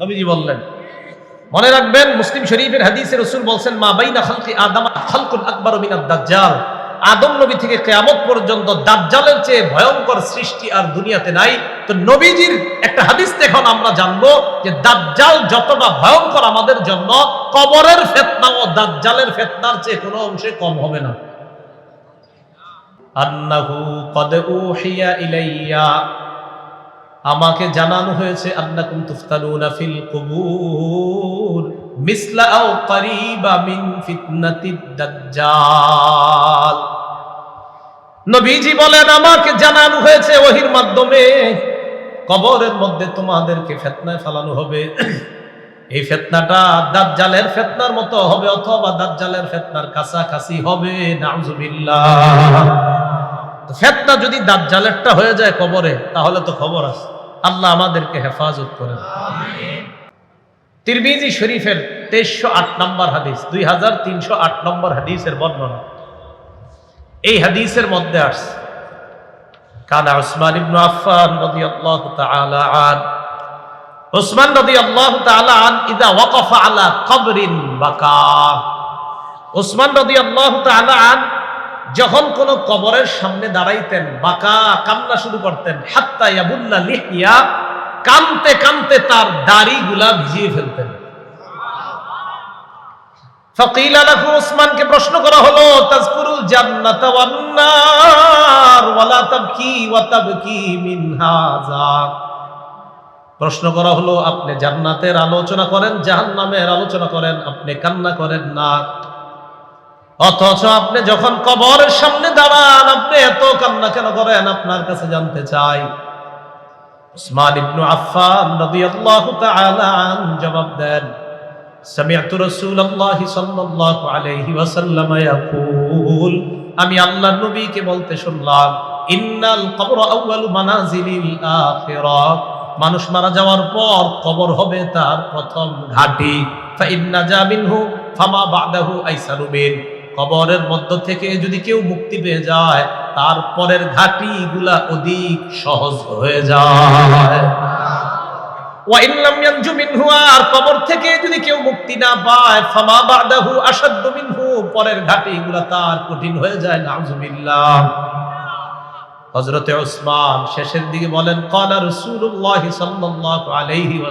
নবীজি বললেন, মনে রাখবেন মুসলিম শরীফের হাদিসে রসুল বলছেন, মা বাইনা খালকি আদম খালকুল আকবর মিনাদ দাজ্জাল। আদম নবী থেকে কেয়ামত পর্যন্ত দাজ্জালের চেয়ে ভয়ঙ্কর সৃষ্টি আর দুনিয়াতে নাই। তো নবীজির একটা হাদিস এখন আমরা জানব যে দাজ্জাল যতটা ভয়ঙ্কর আমাদের জন্য, কবরের ফেতনা ও দাজ্জালের ফেতনার চেয়ে কোনো অংশে কম হবে না। আন্নাহু কদ ইলাইয়া। আমাকে জানানো হয়েছে, আন্নাকুম তুফতানুনা ফিল কুবুর, মিসলা আও করিবা মিন ফিতনাতিদ দাজ্জাল। নবীজি বলেন, আমাকে জানানো হয়েছে ওহির মাধ্যমে, কবরের মধ্যে তোমাদেরকে ফেতনায় ফেলানো হবে। এই ফেতনাটা দাজ্জালের ফেতনার মতো হবে, অথবা দাজ্জালের ফেতনার কাছাকাছি হবে, নাউজুবিল্লাহ। ফেতনা যদি দাজ্জালেরটা হয়ে যায় কবরে, তাহলে তো খবর আছে। আল্লাহ আমাদেরকে হেফাজত করেন। তিরমিজি শরীফের তেইশশো আট নম্বর হাদিস, দুই হাজার তিনশো আট নম্বর হাদিসের বর্ণনা। এই হাদিসের মধ্যে আসছে, কানা আলা উসমান যখন কোন কবরের সামনে দাঁড়াইতেন, বাকা কান্না শুরু করতেন, হাত্তা ইয়াবুল্লা লিহিয়া, কানতে কানতে তার দাড়িগুলা ভিজিয়ে ফেলতেন। প্রশ্ন করা আপনি জান্নাতের আলোচনা করেন, জাহান্নামের আলোচনা করেন, আপনি কান্না করেন না। অথচ আপনি যখন কবরের সামনে দাঁড়ান আপনি এত কান্না কেন করেন আপনার কাছে জানতে চাই উসমান ইবনু আফফান রাদিয়াল্লাহু তাআলা আন জবাব দেন سمعت رسول الله صلى الله عليه وسلم يقول আমি আল্লাহর নবীকে বলতে শুনলাম ইন্নাল কবর আউয়ালু মানাজিলিল আখিরাহ মানুষ মারা যাওয়ার পর কবর হবে তার প্রথম ঘাটি ফা ইন্না জামিনহু ফামা বাদাহু আইসারু মিন কবরের মধ্য থেকে যদি কেউ মুক্তি পেয়ে যায় তারপরের ঘাটিগুলা অধিক সহজ হয়ে যায়। যদি কেউ মুক্তি না তার কঠিন হয়ে যায় শেষের দিকে বলেন ক্বালা রাসূলুল্লাহ সাল্লাল্লাহু আলাইহি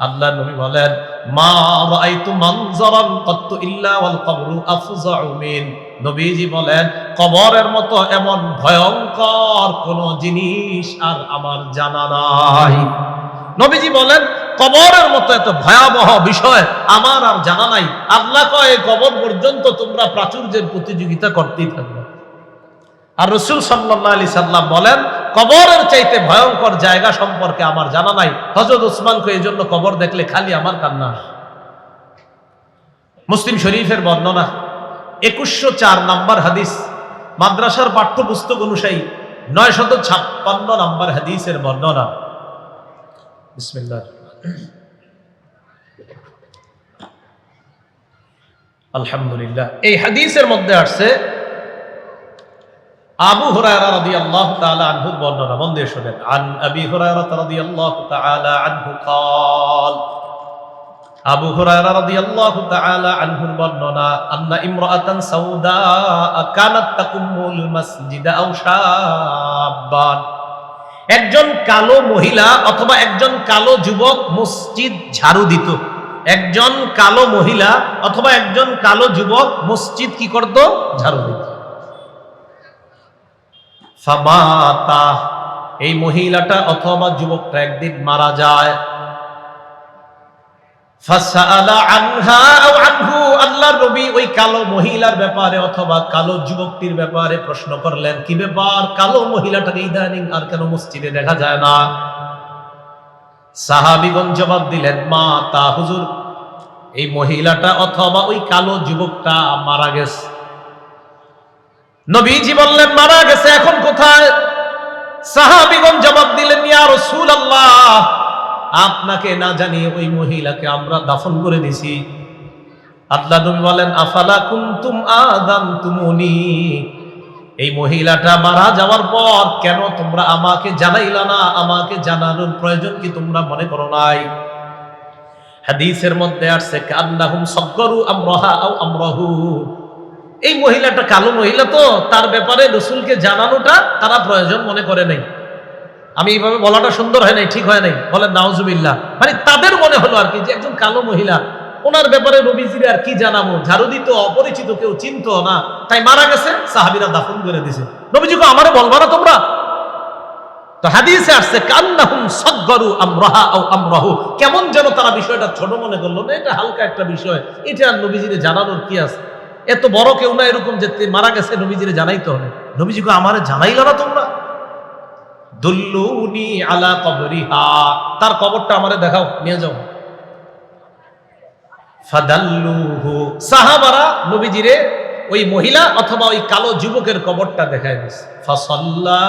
আল্লাহ নবী বলেন, মা রাআইতু মানজারান কত্তু ইল্লা ওয়াল কবরু আফজাউ মিন। নবীজি বলেন, কবরের মতো এমন ভয়ঙ্কর কোন জিনিস আর আমার জানা নাই। নবীজি বলেন, কবরের মতো এত ভয়াবহ বিষয় আমার আর জানা নাই। আল্লাহ কয় কবর পর্যন্ত তোমরা প্রাচুর্যের প্রতিযোগিতা করতেই থাকবে। আর রসুল সাল্লাহ আলি সাল্লাম বলেন কবরের চাইতে ভয়ঙ্কর জায়গা সম্পর্কে আমার জানা নাই। হজরত ওসমানকে এই জন্য কবর দেখলে খালি আমার কান্না। মুসলিম শরীফের বর্ণনা, একুশশো চার নাম্বার হাদিস, মাদ্রাসার পাঠ্যপুস্তক অনুযায়ী নয় শত ছাপ্পান্ন নাম্বার হাদিসের বর্ণনা। আলহামদুলিল্লাহ। এই হাদিসের মধ্যে আসছে আবু হুরায়রা রাদিয়াল্লাহু তাআলা আনহুর বর্ণনা মন দিয়ে শুনেন আন আবি হুরায়রা রাদিয়াল্লাহু তাআলা আনহু قال আবু হুরায়রা রাদিয়াল্লাহু তাআলা আনহুর বর্ণনা আন্না ইমরাআতান সাউদা কানাত তাকুমুল মাসজিদা আও শাব্বান একজন কালো মহিলা অথবা একজন কালো যুবক মসজিদ ঝাড়ু দিত একজন কালো মহিলা অথবা একজন কালো যুবক মসজিদ কি করত ঝাড়ু দিত ফামাতা এই মহিলাটা অথবা যুবকটা একদিন মারা যায়। প্রশ্ন করলেন কালো কেন দেখা যায় না? জবাব দিলেন, মা, তা হুজুর, এই মহিলাটা অথবা ওই কালো যুবকটা মারা গেছে। নবীজি বললেন, মারা গেছে, এখন কোথায়? সাহাবিগণ জবাব দিলেন, ইয়া রাসূলুল্লাহ, আপনাকে না জানিয়ে ওই মহিলাকে আমরা দাফন করে দিছি। আল্লাহ নবী বলেন, আফালা কুনতুম আদাম তুমুনি এই মহিলাটা মারা যাওয়ার পর, কেন তোমরা আমাকে জানাইলা না? আমাকে জানানোর প্রয়োজন কি তোমরা মনে করো নাই? হাদিসের মধ্যে আসছে, কান্নাহুম সগ্গরু আমরাহা আও আমরাহু। এই মহিলাটা কালো মহিলা তো, তার ব্যাপারে রসুলকে জানানোটা তারা প্রয়োজন মনে করে নাই। আমি এইভাবে বলাটা সুন্দর হয় নাই, ঠিক হয় নাই, বলেন নাউজুবিল্লাহ। মানে তাদের মনে হলো আর কি যে একজন কালো মহিলা, ওনার ব্যাপারে নবীজিরে আর কি জানাব? ঝাড়ু দিত অপরিচিত, কেউ চিনতো না। তাই মারা গেছে, সাহাবিরা দাফন করে দিছে। নবীজিকে আমারে বলবা না তোমরা? তো হাদিসে আসছে, কান্নাহুম সজ্জরু আমরাহা আও আমরাহু। কেমন যেন তারা বিষয়টা ছোট মনে করল, না, এটা হালকা একটা বিষয়। এটা আর নবীজিরে জানানোর কি আছে? এত বড় কেউ না এরকম যে মারা গেছে, নবীজিরে জানাইতে হবে। নবীজিকে আমারে জানাইলো না তোমরা? দুল্লুনি আলা কবরিহা। তার কবরটা আমারে দেখাও, নিয়ে যাও। ওই মহিলা অথবা ওই কালো যুবকের কবরটা দেখায় দিছে। ফাসাল্লা।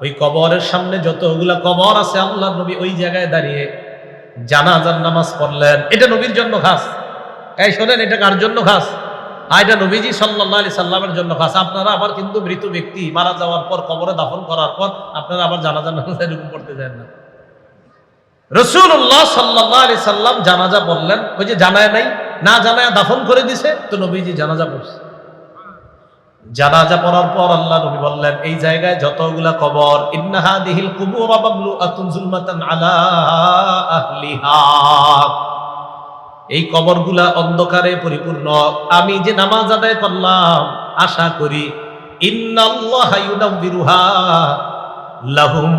ওই কবরের সামনে যতগুলা কবর আছে আল্লাহ নবী ওই জায়গায় দাঁড়িয়ে জানাজার নামাজ পড়লেন। এটা নবীর জন্য খাস। এই শোনেন, এটা কার জন্য খাস? আর এটা নবীজি সাল্লাহ আলি সাল্লামের জন্য খাস। আপনারা আবার কিন্তু মৃত ব্যক্তি, মারা যাওয়ার পর, কবরে দাফন করার পর, আপনারা আবার জানাজার নামাজ এরকম পড়তে যান না। রসুল্লাহ সাল্লাহ আলি সাল্লাম জানাজা বললেন ওই যে জানায় নাই, না জানায় দাফন করে দিছে, তো নবীজি জানাজা পড়ছে। জানাজা পড়ার পর আল্লাহ নবী বললেন, এই জায়গায় যতগুলা কবর ইন্নাহা দিহিল কুবুর আলা আহলিহা। এই কবরগুলা অন্ধকারে পরিপূর্ণ। আমি যে নামাজ আদায় করলাম, আশা করি লাহুম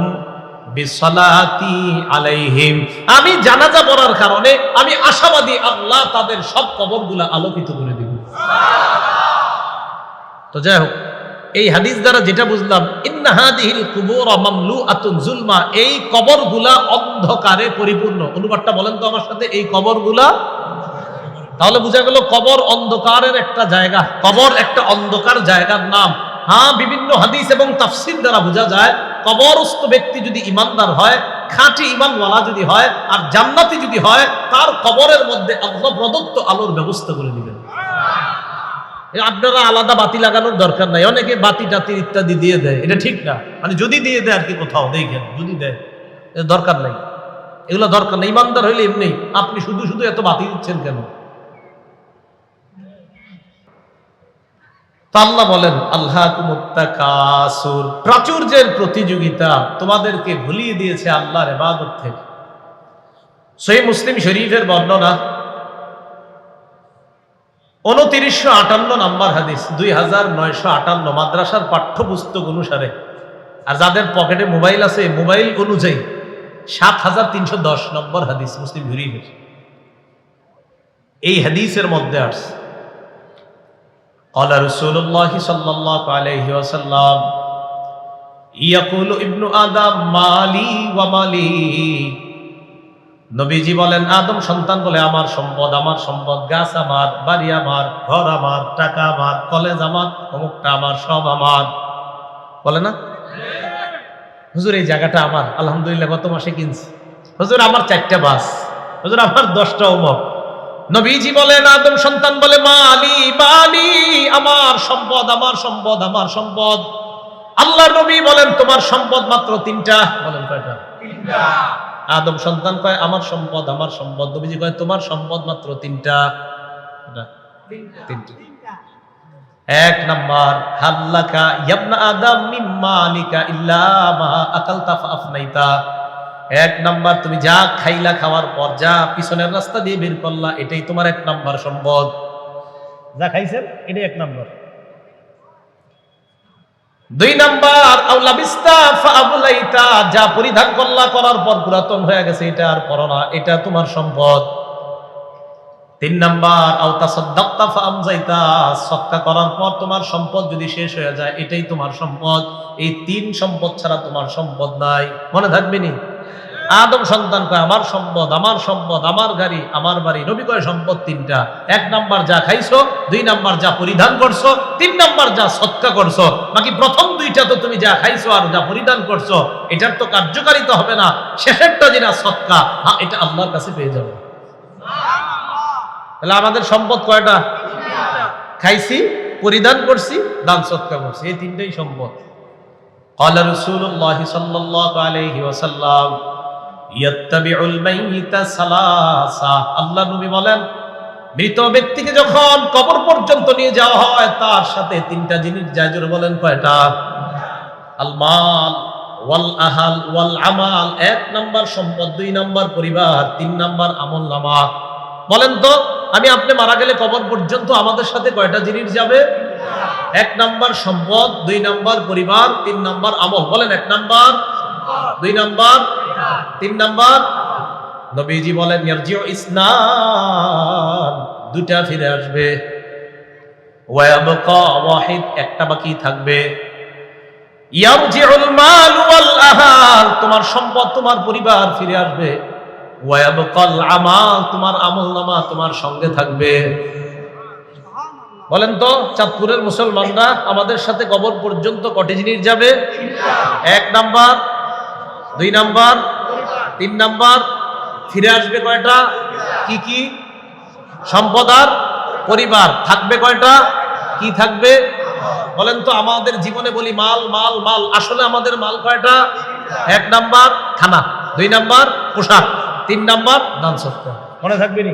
আলাইহিম। আমি জানাজা পড়ার কারণে আমি আশাবাদী আল্লাহ তাদের সব কবরগুলা আলোকিত করে দিব তো যাই হোক এই হাদিস দ্বারা যেটা বুঝলাম ইন্নাহাদিহিল কুবুর মামলু আতুন জুলমা এই কবরগুলা অন্ধকারে পরিপূর্ণ। অনুবাদটা বলেন তো আমার সাথে, এই কবরগুলা। তাহলে বোঝা গেল কবর অন্ধকারের একটা জায়গা। কবর একটা অন্ধকার জায়গার নাম। হ্যাঁ বিভিন্ন হাদিস এবং তাফসির দ্বারা বোঝা যায়, কবরস্থ ব্যক্তি যদি ইমানদার হয়, খাঁটি ইমানওয়ালা যদি হয়, আর জান্নাতি যদি হয়, তার কবরের মধ্যে আল্লাহ প্রদত্ত আলোর ব্যবস্থা করে দিবেন আপনারা আলাদা বাতি লাগানোর দরকার নাই। অনেকে বাতি টাতি ইত্যাদি দিয়ে দেয়। এটা ঠিক না। মানে যদি দিয়ে দেয় আর কি কোথাও দেখেন যদি দেয় দরকার নাই। এগুলো দরকার নেই। ইমানদার হইলে এমনি। আপনি শুধু শুধু এত বাতি দিচ্ছেন কেন? আল্লাহ বলেন আল্লাহ কাসুর প্রাচুর্যের প্রতিযোগিতা তোমাদেরকে ভুলিয়ে দিয়েছে আল্লাহর এবাদত থেকে। সেই মুসলিম শরীফের বর্ণনা উনতিরিশশো আটান্ন নাম্বার হাদিস দুই হাজার নয়শো আটান্ন মাদ্রাসার পাঠ্যপুস্তক অনুসারে আর যাদের পকেটে মোবাইল আছে মোবাইল অনুযায়ী সাত হাজার তিনশো দশ নম্বর হাদিস মুসলিম শরীফের এই হাদিসের মধ্যে আসছে قال رسول الله صلى الله عليه وسلم يقول ابن آدم মালি ওয়ামালি নবীজি বলেন, আদম সন্তান বলে আমার সম্পদ আমার সম্পদ, গাছ আমার, বাড়ি আমার, ঘর আমার, টাকা আমার, কলেজ আমার, অমুকটা আমার, সব আমার। বলে না? হুজুর, এই জায়গাটা আমার, আলহামদুলিল্লাহ, গত মাসে কিনছি। হুজুর, আমার চারটা বাস। হুজুর, আমার দশটা অমক নবীজি বলেন, আদম সন্তান বলে, মালি মালি আমার সম্পদ আমার সম্পদ আমার সম্পদ। আল্লাহ নবী বলেন, তোমার সম্পদ মাত্র তিনটা। বলেন কয়টা? আদম সন্তান কয় আমার সম্পদ আমার সম্পদ। নবীজি কয় তোমার সম্পদ মাত্র তিনটা। তিনটা। এক নাম্বার হাল্লাকা ইয়াবনা আদম মিম্মা আলিকা ইল্লা মা আকালতা ফাফনাইতা এক নাম্বার তুমি যা খাইলা খাওয়ার পর যা পিছনের রাস্তা দিয়ে বের করলা এটাই তোমার এক নাম্বার সম্পদ। যা খাইছেন এটাই এক নাম্বার। দুই নাম্বার যা পরিধান করলা, করার পর পুরাতন হয়ে গেছে, এটা আর পরো না, এটা তোমার সম্পদ। তিন নাম্বার আওতা সদ্দাক্তা ফামজাইতা সৎকা করার পর তোমার সম্পদ যদি শেষ হয়ে যায়, এটাই তোমার সম্পদ। এই তিন সম্পদ ছাড়া তোমার সম্পদ নাই। মনে থাকবে নি? আদম সন্তান কয় আমার সম্পদ আমার সম্পদ আমার গাড়ি আমার বাড়ি নবী কয় সম্পদ তিনটা এক নাম্বার যা খাইছো দুই নাম্বার যা পরিধান করছো তিন নাম্বার যা সৎকা করছো বাকি প্রথম দুইটা তো তুমি যা খাইছো আর যা পরিধান করছো এটার তো কার্যকারিতা হবে না শেষেরটা যেটা সৎকা হ্যাঁ এটা আল্লাহর কাছে পেয়ে যাবে তাহলে আমাদের সম্পদ কয়টা খাইছি পরিধান করছি দান সৎকার করছি এই তিনটাই সম্পদ قال رسول الله صلى الله عليه وسلم يتبع الميت ثلاثه আল্লাহ নবী বলেন, মৃত ব্যক্তিকে যখন কবর পর্যন্ত নিয়ে যাওয়া হয়, তার সাথে তিনটা জিনিস যায়। জোরে বলেন কয়টা? আল মাল ওয়াল আহাল ওয়াল আমাল এক নাম্বার সম্পদ, দুই নাম্বার পরিবার, তিন নাম্বার আমল নামা বলেন তো, আমি আপনি মারা গেলে কবর পর্যন্ত আমাদের সাথে কয়টা জিনিস যাবে? এক নাম্বার সম্পদ, দুই নাম্বার পরিবার, তিন নাম্বার আমল। বলেন এক নাম্বার। দুই নাম্বার, তিন নাম্বার। নবীজি বলেন, ইয়ারজিউ ইসনান দুটা ফিরে আসবে। ওয়ায়াবকা ওয়াহিদ, একটা বাকি থাকবে। ইয়ারজিউল মাল ওয়াল আহাল, তোমার সম্পদ, তোমার পরিবার ফিরে আসবে। ওয়ায়াবকাল আমাল, তোমার আমলনামা তোমার সঙ্গে থাকবে। বলেন তো, চাঁদপুরের মুসলমানরা আমাদের সাথে কবর পর্যন্ত কটি জিনিস যাবে? এক নাম্বার দুই নাম্বার, তিন নাম্বার, ফিরে আসবে কয়টা? কি কি? সম্পদ আর পরিবার, থাকবে কয়টা? কি থাকবে? বলেন তো, আমাদের জীবনে বলি মাল মাল মাল। আসলে আমাদের মাল কয়টা? এক নাম্বার খানা দুই নাম্বার, পোশাক। তিন নাম্বার, দান সত্য মনে থাকবে নি?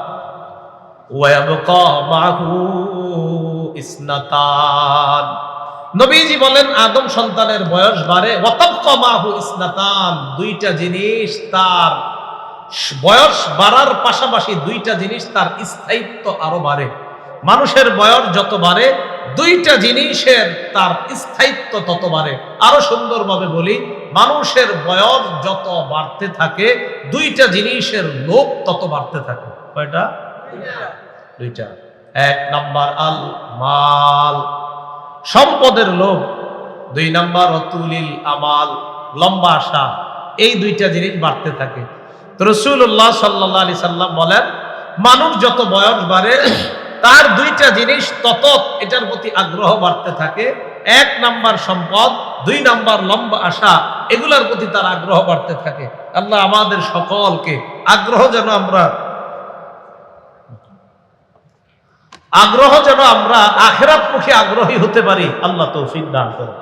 ويبقى معه ইসনাতান নবীজি বলেন আদম সন্তানের বয়স বাড়ে ওয়াতাবকা মাহু ইসনাতান দুইটা জিনিস তার বয়স বাড়ার পাশাপাশি দুইটা জিনিস তার স্থায়িত্ব আরো বাড়ে মানুষের বয়স যত বাড়ে দুইটা জিনিসের তার স্থায়িত্ব তত বাড়ে আরো সুন্দরভাবে বলি মানুষের বয়স যত বাড়তে থাকে দুইটা জিনিসের লোভ তত বাড়তে থাকে কয়টা দুইটা। এক নাম্বার আল মাল। সম্পদের লোভ। দুই নাম্বার অতুলিল আমাল। লম্বা আশা। এই দুইটা জিনিস বাড়তে থাকে। তো রসুল্লাহ সাল্লাহ আলি সাল্লাম বলেন, মানুষ যত বয়স বাড়ে, তার দুইটা জিনিস তত এটার প্রতি আগ্রহ বাড়তে থাকে। এক নাম্বার সম্পদ, দুই নাম্বার লম্বা আশা, এগুলার প্রতি তার আগ্রহ বাড়তে থাকে। আল্লাহ আমাদের সকলকে আগ্রহ যেন আমরা আগ্রহ যেন আমরা আখেরাত মুখে আগ্রহী হতে পারি, আল্লাহ তৌফিক দান করুন।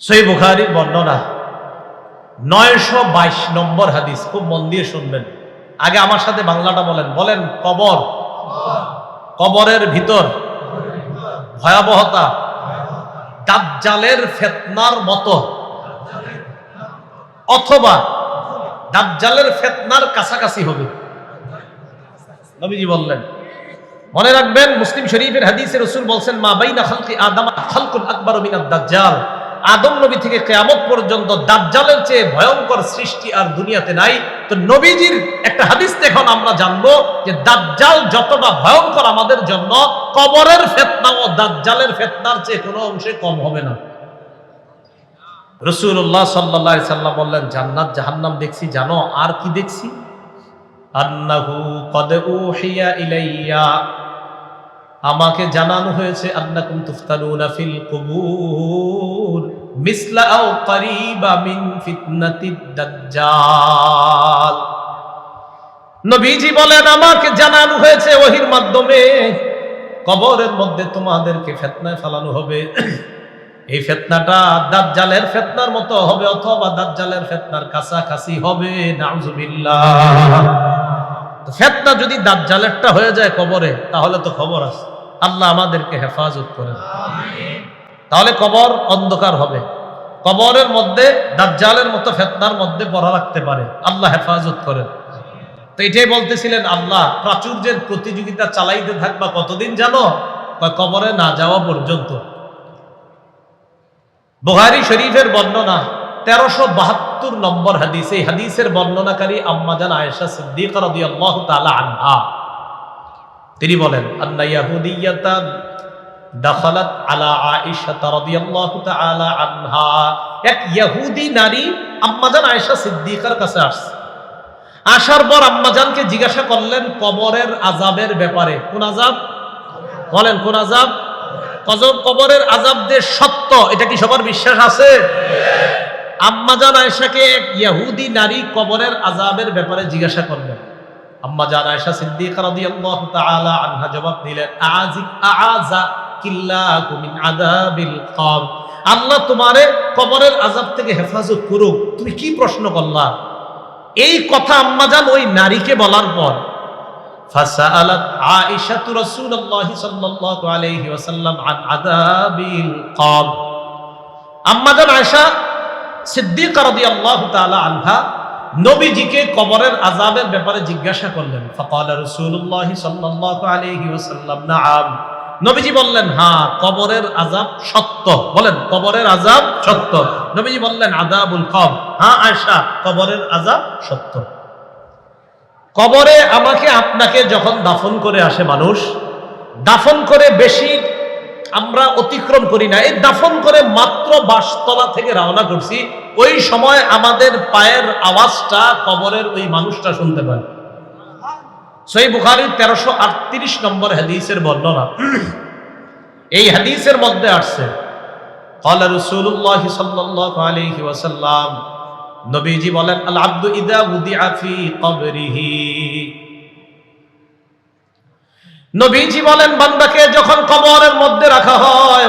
সেই বুখারির বর্ণনা, নয়শো বাইশ নম্বর হাদিস, খুব মন দিয়ে শুনবেন। আগে আমার সাথে বাংলাটা বলেন। বলেন, কবর। কবরের ভিতর ভয়াবহতা, দাজ্জালের ফেতনার মতো। অথবা দাজ্জালের ফেতনার কাছাকাছি হবে। নবীজি বললেন মনে রাখবেন, মুসলিম শরীফের হাদিসে রসুল বলছেন, মা বাইনা খালকি আদম খালকুল আকবর দাজ্জাল। আদম নবী থেকে কেয়ামত পর্যন্ত দাজ্জালের চেয়ে ভয়ঙ্কর সৃষ্টি আর দুনিয়াতে নাই। তো নবীজির একটা হাদিস এখন আমরা জানব যে দাজ্জাল যতটা ভয়ঙ্কর আমাদের জন্য, কবরের ফেতনা ও দাজ্জালের ফেতনার চেয়ে কোনো অংশে কম হবে না। রসুল্লাহ সাল্লাহ সাল্লাম বললেন, জান্নাত জাহান্নাম দেখছি, জানো? আর কি দেখছি? আন্নাহু কদ উহিয়া ইলাইয়া। আমাকে জানানো হয়েছে, আন্নাকুম তুফতানুনা ফিল কুবুর, মিসলা আও করিবা মিন ফিতনাতিদ দাজ্জাল। নবীজি বলেন, আমাকে জানানো হয়েছে ওহির মাধ্যমে, কবরের মধ্যে তোমাদেরকে ফেতনায় ফেলানো হবে। এই ফেতনাটা দাজ্জালের ফেতনার মতো হবে, অথবা দাজ্জালের ফেতনার কাছাকাছি হবে, নাউজুবিল্লাহ। ফেতনা যদি দাজ্জালেরটা হয়ে যায় কবরে তাহলে তো খবর আছে। আল্লাহ আমাদেরকে হেফাজত করেন। তাহলে কবর অন্ধকার হবে। কবরের মধ্যে দাজ্জালের মতো ফেতনার মধ্যে পড়া রাখতে পারে। আল্লাহ হেফাজত করেন। তো এটাই বলতেছিলেন আল্লাহ প্রাচুর্যের প্রতিযোগিতা চালাইতে থাকবা কতদিন জানো? কবরে না যাওয়া পর্যন্ত। বুহারি শরীফের বর্ণনা তেরোশো বাহাত্তর নম্বর হাদিস। এই হাদিসের বর্ণনাকারী আম্মাজান আয়েশা সিদ্দিক রাদিয়াল্লাহু তাআলা আনহা। তিনি বলেন, আন্না ইয়াহুদিয়াতান দাখালাত আলা আয়েশা রাদিয়াল্লাহু তাআলা আনহা। এক ইহুদি নারী আম্মাজান আয়েশা সিদ্দিকার কাছে আসছে। আসার পর আম্মাজানকে জিজ্ঞাসা করলেন, কবরের আজাবের ব্যাপারে কোন আজাব বলেন, কোন আজাব কজব কবরের আজাব যে সত্য, এটা কি সবার বিশ্বাস আছে? আম্মাজান আয়েশাকে এক ইহুদি নারী কবরের আজাবের ব্যাপারে জিজ্ঞাসা করলেন আম্মাজান আয়েশা সিদ্দিকা রাদিয়াল্লাহু তাআলা আনহা জবাব দিলেন আযিক আযা কিল্লাহু মিন আযাবিল কবর আল্লাহ তোমারে কবরের আযাব থেকে হেফাজত করুক তুমি কি প্রশ্ন করলা এই কথা আম্মাজান ওই নারীকে বলার পর فسألت عائشة رسول الله صلى الله عليه وسلم عن عذاب القبر আম্মাজান আয়েশা সিদ্দিকা রাদিয়াল্লাহু তাআলা আনহা নবীজিকে কবরের আযাবের ব্যাপারে জিজ্ঞাসা করলেন। ফাকালা রাসূলুল্লাহ সাল্লাল্লাহু আলাইহি ওয়াসাল্লাম, নাআম। নবীজি বললেন হ্যাঁ কবরের আযাব সত্য। বলেন, কবরের আযাব সত্য। নবীজি বললেন, আযাবুল কবর। হ্যাঁ আয়েশা, কবরের আযাব সত্য। কবরে আমাকে আপনাকে যখন দাফন করে আসে মানুষ, দাফন করে বেশি আমরা অতিক্রম করি না এই দাফন করে মাত্র বাসতলা থেকে রওনা করছি ওই সময় আমাদের পায়ের আওয়াজটা কবরের ওই মানুষটা শুনতে পায় সই বুখারির তেরোশো আটত্রিশ নম্বর হাদিসের বর্ণনা এই হাদিসের মধ্যে আসছে قال رسول الله صلى الله عليه وسلم নবীজি বলেন আল আব্দু ইদা উদিআ ফি কবরিহি নবীজি বলেন, বান্দাকে যখন কবরের মধ্যে রাখা হয়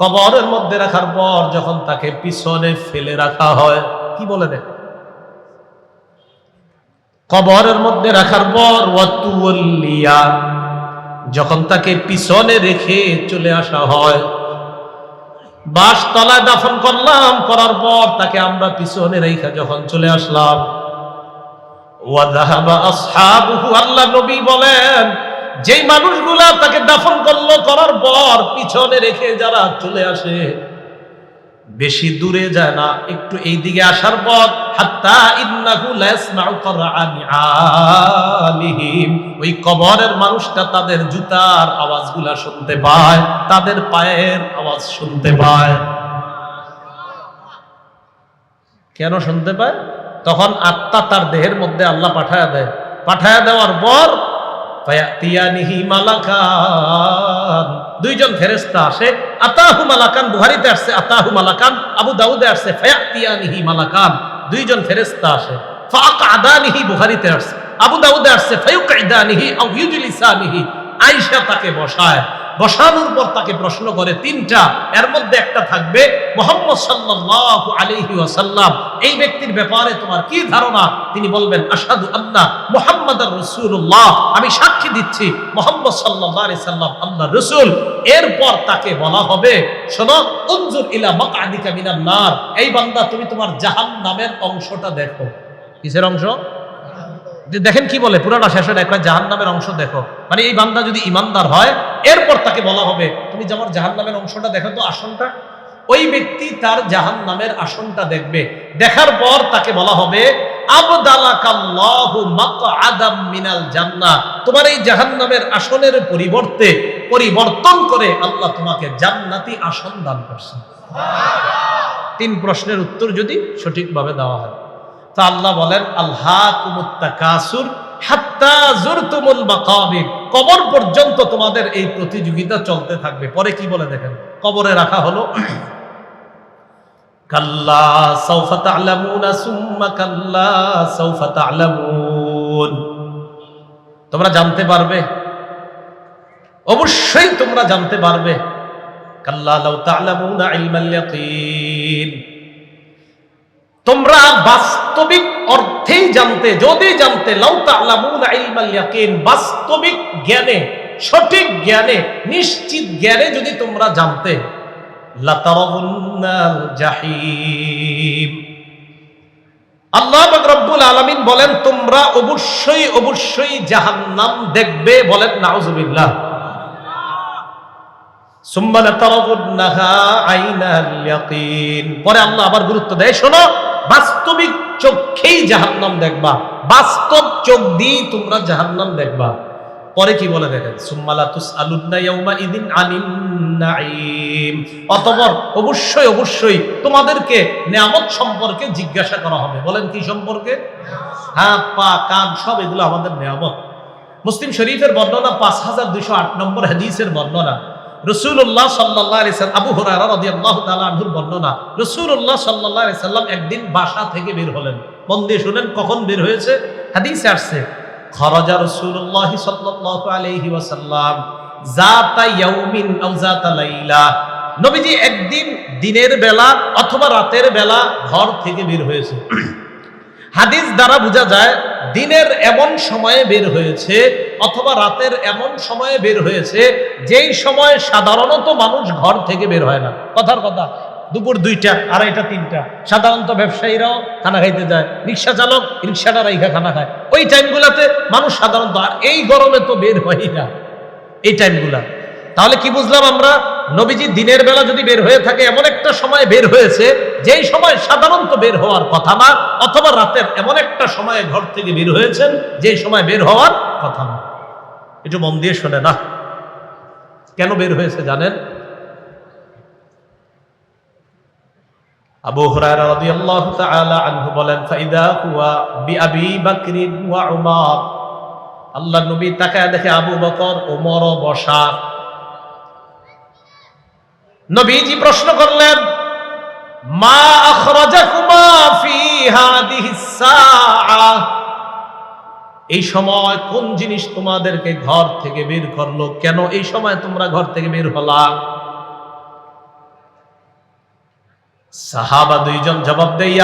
কবরের মধ্যে রাখার পর যখন তাকে পিছনে ফেলে রাখা হয়, কি বলে দেখ কবরের মধ্যে রাখার পর ওয়াতুল্লিয়া যখন তাকে পিছনে রেখে চলে আসা হয় বাস তলায় দাফন করলাম, করার পর তাকে আমরা পিছনে রেখে যখন চলে আসলাম আল্লাহ যেই মানুষগুলা তাকে দাফন করল, করার পর পিছনে রেখে যারা চলে আসে, বেশি দূরে যায় না, একটু এই দিকে আসার পর ওই কবরের মানুষটা তাদের জুতার আওয়াজগুলা শুনতে পায়, তাদের পায়ের আওয়াজ শুনতে পায়। কেন শুনতে পায়? তখন আত্মা তার দেহের মধ্যে আল্লাহ পাঠায়া দেয়। পাঠায়া দেওয়ার পর দুইজন ফেরেশতা আসে, আতাহু মালাকান বুহারিতে আসছে, আতাহু মালাকান, আবু দাউদে আসছে, ফায়াতিয়ানিহি মালাকান। দুইজন ফেরেশতা আসে ফাআকাদানিহি বুহারিতে আসছে, আবু দাউদে আসছে, ফায়ুকাইদানিহি আও ইউজলিসানিহি। আয়েশা তাকে বসায়। বসানোর পর তাকে প্রশ্ন করে তিনটা। এর মধ্যে একটা থাকবে, মোহাম্মদ সাল্লাল্লাহু আলাইহি ওয়াসাল্লাম, এই ব্যক্তির ব্যাপারে তোমার কি ধারণা? তিনি বলবেন, আশহাদু আন্না মুহাম্মাদার রাসূলুল্লাহ, আমি সাক্ষী দিচ্ছি, মোহাম্মদ সাল্লাল্লাহু আলাইহি সাল্লাম আল্লাহর রাসূল। এরপর তাকে বলা হবে, শোনো, উনজুর ইলা মাকআদিকা মিনান নার, এই বান্দা, তুমি তোমার জাহান্নামের অংশটা দেখো। কিসের অংশ? দেখেন কি বলে, পুরাটা শেষে দেখো জাহান নামের অংশ দেখো। মানে এই বান্দা যদি ইমানদার হয় এরপর তাকে বলা হবে। তুমি যে আমার জাহান নামের অংশটা দেখো তো আসনটা? ওই ব্যক্তি তার জাহান নামের আসনটা দেখবে। দেখার পর তাকে বলা হবে তোমার এই জাহান্নামের আসনের পরিবর্তে পরিবর্তন করে আল্লাহ তোমাকে জান্নাতি আসন দান করছেন। তিন প্রশ্নের উত্তর যদি সঠিকভাবে দেওয়া হয়। তা আল্লাহ বলেন আল্লাহ কাসুর হাত্তা জুরতুমুল মাকাবির। কবর পর্যন্ত তোমাদের এই প্রতিযোগিতা চলতে থাকবে। পরে কি বলে দেখেন? কবরে রাখা হলো। কাল্লা সাউফা তা'লামুনা সুম্মা কাল্লা সাউফা তা'লামুন। তোমরা জানতে পারবে? অবশ্যই তোমরা জানতে পারবে। কাল্লা লাউ তা'লামুনা ইলমাল ইয়াকিন। তোমরা বাস্তবিক অর্থেই জানতে, যদি জানতে বাস্তবিক জ্ঞানে, সঠিক জ্ঞানে, নিশ্চিত জ্ঞানে যদি তোমরা জানতে আল্লাহ রব্বুল আলামিন বলেন, তোমরা অবশ্যই অবশ্যই জাহান্নাম দেখবে বলেন, নাউজুবিল্লাহ। পরে আল্লাহ আবার গুরুত্ব দেয়, শোনো, বাস্তবিক চোখেই জাহান্নাম দেখবা। বাস্তব চোখ দিয়েই তোমরা জাহান্নাম দেখবা। পরে কি বলে দেখেন? নাঈম। অবশ্যই অবশ্যই তোমাদেরকে নিয়ামত সম্পর্কে জিজ্ঞাসা করা হবে। বলেন কি সম্পর্কে? হাত, পা, কান, সব এগুলো আমাদের নিয়ামত। মুসলিম শরীফের বর্ণনা পাঁচ হাজার দুইশো আট নম্বর হাদিসের বর্ণনা। রসুল্লাহ সাল্লাহ আবু হরারা বর্ণনা রসুল্লাহ সাল্লাহ সাল্লাম একদিন বাসা থেকে বের হলেন। মন শুনেন কখন বের হয়েছে। হাদিসে আসছে, খরজা রসুল্লাহ আলাইহি ওয়াসাল্লাম ইয়াউমিন নবীজি একদিন দিনের বেলা অথবা রাতের বেলা ঘর থেকে বের হয়েছে। হাদিস দ্বারা বোঝা যায় দিনের এমন সময়ে বের হয়েছে অথবা রাতের এমন সময়ে বের হয়েছে যেই সময় সাধারণত মানুষ ঘর থেকে বের হয় না। কথার কথা, দুপুর দুইটা, আড়াইটা, তিনটা। সাধারণত ব্যবসায়ীরাও খানা খাইতে যায়, রিক্সা চালক রিক্সাটা রাইখা খানা খায়। ওই টাইমগুলাতে মানুষ সাধারণত, আর এই গরমে তো বের হয় না। এই টাইমগুলা। তাহলে কি বুঝলাম আমরা? নবীজি দিনের বেলা যদি বের হয়ে থাকে, এমন একটা সময় বের হয়েছে, যেই সময় সাধারণত বের হওয়ার কথা না, অথবা রাতের এমন একটা সময়ে ঘর থেকে বের হয়েছেন, যেই সময় বের হওয়ার কথা না। একটু মন দিয়ে শোনে না। কেন বের হয়েছে জানেন? আবু হুরায়রা রাদিয়াল্লাহু তাআলা আনহু বলেন, ফাইদা হুয়া বিআবি বকরিন ওয়া উমর। আল্লাহ নবী তাকায় দেখে আবু বকর ওমর বসা নবীজি প্রশ্ন করলেন, মা এই সময় কোন জিনিস তোমাদেরকে ঘর থেকে বের করল? কেন এই সময় তোমরা ঘর থেকে বের হলা? সাহাবা দুইজন জবাব দেয়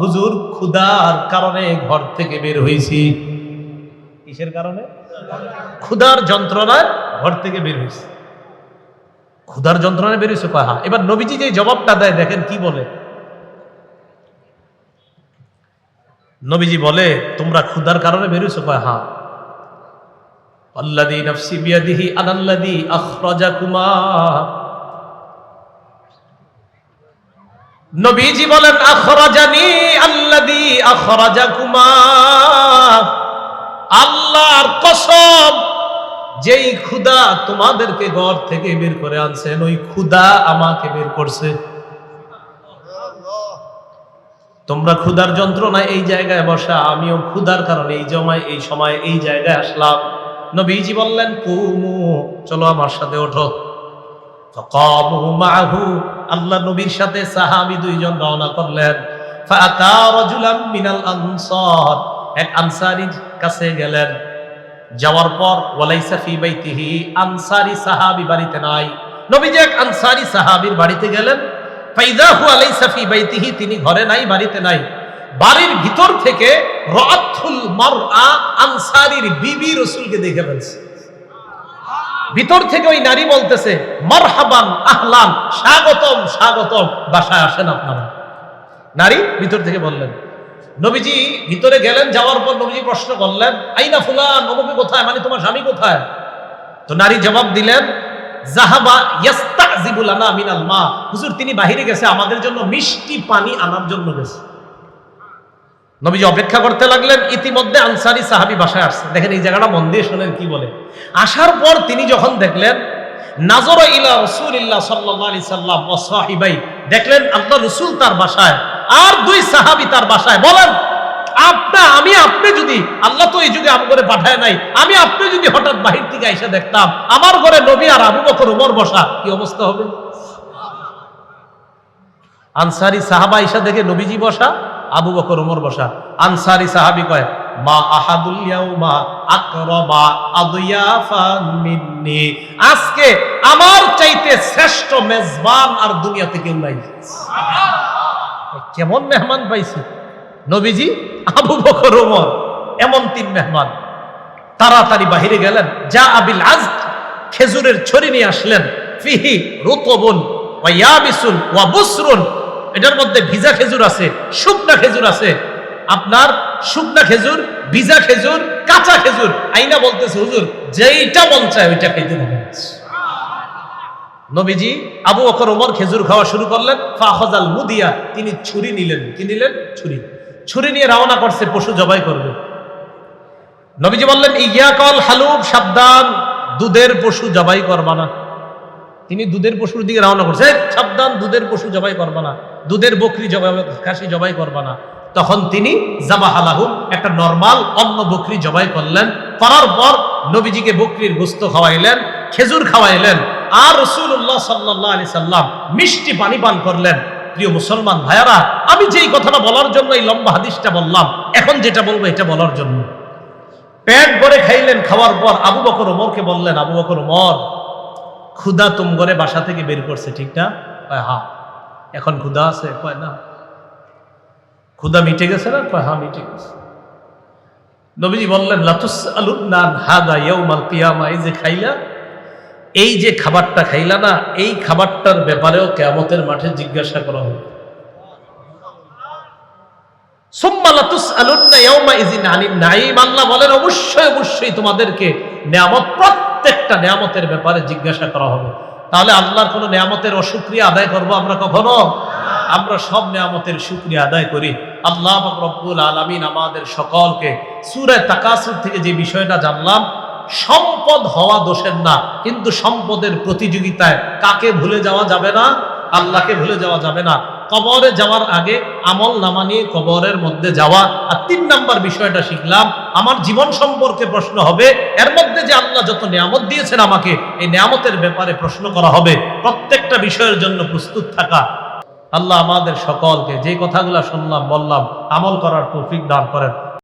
হুজুর ক্ষুধার কারণে ঘর থেকে বের হইছি। কিসের কারণে? ক্ষুধার যন্ত্রণায় ঘর থেকে বের হয়েছে ক্ষুধার যন্ত্রণায় বের হয়েছে কয় হ্যাঁ এবার নবীজি যে জবাবটা দেয়, দেখেন কি বলে? নবীজি বলে, তোমরা ক্ষুধার কারণে বের হয়েছে কয় হ্যাঁ আল্লাদি নফসি বিয়াদিহি আনাল্লাদি আখরাজাকুমা। নবীজি বলেন, আখরাজানি আল্লাদি আখরাজাকুমা। আল্লাহর কসম, যেই ক্ষুদা তোমাদেরকে ঘর থেকে বের করে আনছেন, ওই ক্ষুদা আমাকে বের করছে। তোমরা ক্ষুধার যন্ত্রণায় এই জায়গায় বসা, আমিও ক্ষুধার কারণে এই জমায়, এই সময় এই জায়গায় আসলাম। নবীজি বললেন, কুমু, চলো আমার সাথে ওঠো। মাহু, আল্লাহ নবীর সাথে সাহাবী দুইজন রওনা করলেন। ফাআতা রাজুলাম মিনাল আনসার এক আনসারীর কাছে গেলেন। যাওয়ার পর, ওয়ালাইসা ফি বাইতিহি, আনসারী সাহাবী বাড়িতে নাই। নবীজি এক আনসারী সাহাবীর বাড়িতে গেলেন। ফাইদাহু আলাইসা ফি বাইতিহি, তিনি ঘরে নাই, বাড়িতে নাই। বাড়ির ভিতর থেকে রাতুল মারআ, আনসারির বিবি রাসূলকে দেখে ফেলছে। ভিতর থেকে ওই নারী বলতেছে, মারহাবান আহলান, স্বাগতম স্বাগতম। বাসায় আসেন আপনারা। নারী ভিতর থেকে বললেন নবীজি ভিতরে গেলেন, যাওয়ার পর নবীজি প্রশ্ন করলেন, আইনা ফুলান? অমুকে কোথায়? মানে তোমার স্বামী কোথায়? তো নারী জবাব দিলেন, জাহাবা ইয়াস্তাজিবুল আনা মিনাল মা। হুজুর, তিনি বাহিরে গেছে, আমাদের জন্য মিষ্টি পানি আনার জন্য গেছে। নবীজি অপেক্ষা করতে লাগলেন, ইতিমধ্যে আনসারি সাহাবি বাসায় আসছে। দেখেন, এই জায়গাটা মন দিয়ে শোনেন কি বলে। আসার পর তিনি যখন দেখলেন, নাজর ইলা রসুলিল্লাহ সাল্লাহ আলি সাল্লাম দেখলেন, আল্লাহ রসুল তার বাসায়। আর দুই সাহাবি তার বাসায়, বলেন, আপনা, আমি আপনি যদি, আল্লাহ তো এই যুগে আম করে পাঠায় নাই, আমি আপনি যদি হঠাৎ বাহির থেকে এসে দেখতাম, আমার ঘরে নবী আর আবু বকর, উমর বসা, কি অবস্থা হবে? আনসারি সাহাবা ইসা দেখে নবীজি বসা, আবু বকর, উমর বসা। আনসারি সাহাবি কয়, মা আহাদুল ইয়াউমা আকরাবা আদিয়াফান মিন্নি। আজকে আমার চাইতে শ্রেষ্ঠ মেজবান আর দুনিয়াতে কেউ নাই। কেমন মেহমান পাইছি? নবীজি, আবু বকর ওমর এমন তিন মেহমান। তাড়াতাড়ি বাহিরে গেলেন। যা আবিল আজ খেজুরের ছড়ি নিয়ে আসলেন। ফিহি রুতবুন ওয়া ইয়াবিসুন ওয়া বুসরুন। এটার মধ্যে ভিজা খেজুর আছে, শুকনা খেজুর আছে। আপনার শুকনা খেজুর, ভিজা খেজুর, কাঁচা খেজুর, আইনা বলতেছে, হুজুর, যেইটা মন চায় ওইটা খাইতে থাকেন নবীজি আবু বকর ওমর খেজুর খাওয়া শুরু করলেন। ফাহজাল মুদিয়া, তিনি ছুরি নিলেন। কি নিলেন? ছুরি। ছুরি নিয়ে রওনা করছে, পশু জবাই করবে। নবীজি বললেন, ইয়া কল হালুব, সাবধান, দুধের পশু জবাই করবা না। তিনি দুধের পশুর দিকে রওনা করছে সাবধান, দুধের পশু জবাই করবা না। দুধের বকরি জবাই, খাসি জবাই করবা না। তখন তিনি জামাহালাহু একটা নর্মাল অন্য বকরি জবাই করলেন। করার পর নবীজিকে বকরির গোস্ত খাওয়াইলেন, খেজুর খাওয়াইলেন। আর রসুল্লাহ সাল্লাহ আলি সাল্লাম মিষ্টি পানি পান করলেন। প্রিয় মুসলমান ভাইয়ারা, আমি যেই কথাটা বলার জন্য এই লম্বা হাদিসটা বললাম, এখন যেটা বলব এটা বলার জন্য। পেট ভরে খাইলেন, খাওয়ার পর আবু বকর ওমরকে বললেন, আবু বকর ওমর ক্ষুদা তুম করে বাসা থেকে বের করছে, ঠিক না? কয়, হা, এখন ক্ষুদা আছে? কয়, না। ক্ষুদা মিটে গেছে না? কয়, হা, মিটে গেছে। নবীজি বললেন লাতুস আলুন্নান হাদা ইয়াউমাল কিয়ামা, এই যে খাইলা এই যে খাবারটা খাইলা না, এই খাবারটার ব্যাপারেও কেয়ামতের মাঠে জিজ্ঞাসা করা হবে। তোমাদেরকে প্রত্যেকটা ব্যাপারে জিজ্ঞাসা করা হবে। তাহলে আল্লাহর কোনো আদায় করব আমরা কখনো? আমরা সব আদায় করি। আল্লাহ আমাদের সকলকে সূরা তাকাসুর থেকে যে বিষয়টা জানলাম সম্পদ হওয়া দোষের না, কিন্তু সম্পদের প্রতিযোগিতায় কাকে ভুলে যাওয়া যাবে না, আল্লাহকে ভুলে যাওয়া যাবে না। কবরে যাওয়ার আগে আমল নামা নিয়ে কবরের মধ্যে যাওয়া। আর তিন নাম্বার বিষয়টা শিখলাম, আমার জীবন সম্পর্কে প্রশ্ন হবে, এর মধ্যে যে আল্লাহ যত নিয়ামত দিয়েছেন আমাকে, এই নিয়ামতের ব্যাপারে প্রশ্ন করা হবে। প্রত্যেকটা বিষয়ের জন্য প্রস্তুত থাকা। আল্লাহ আমাদের সকলকে যে কথাগুলো শুনলাম, বললাম, আমল করার তৌফিক দান করেন।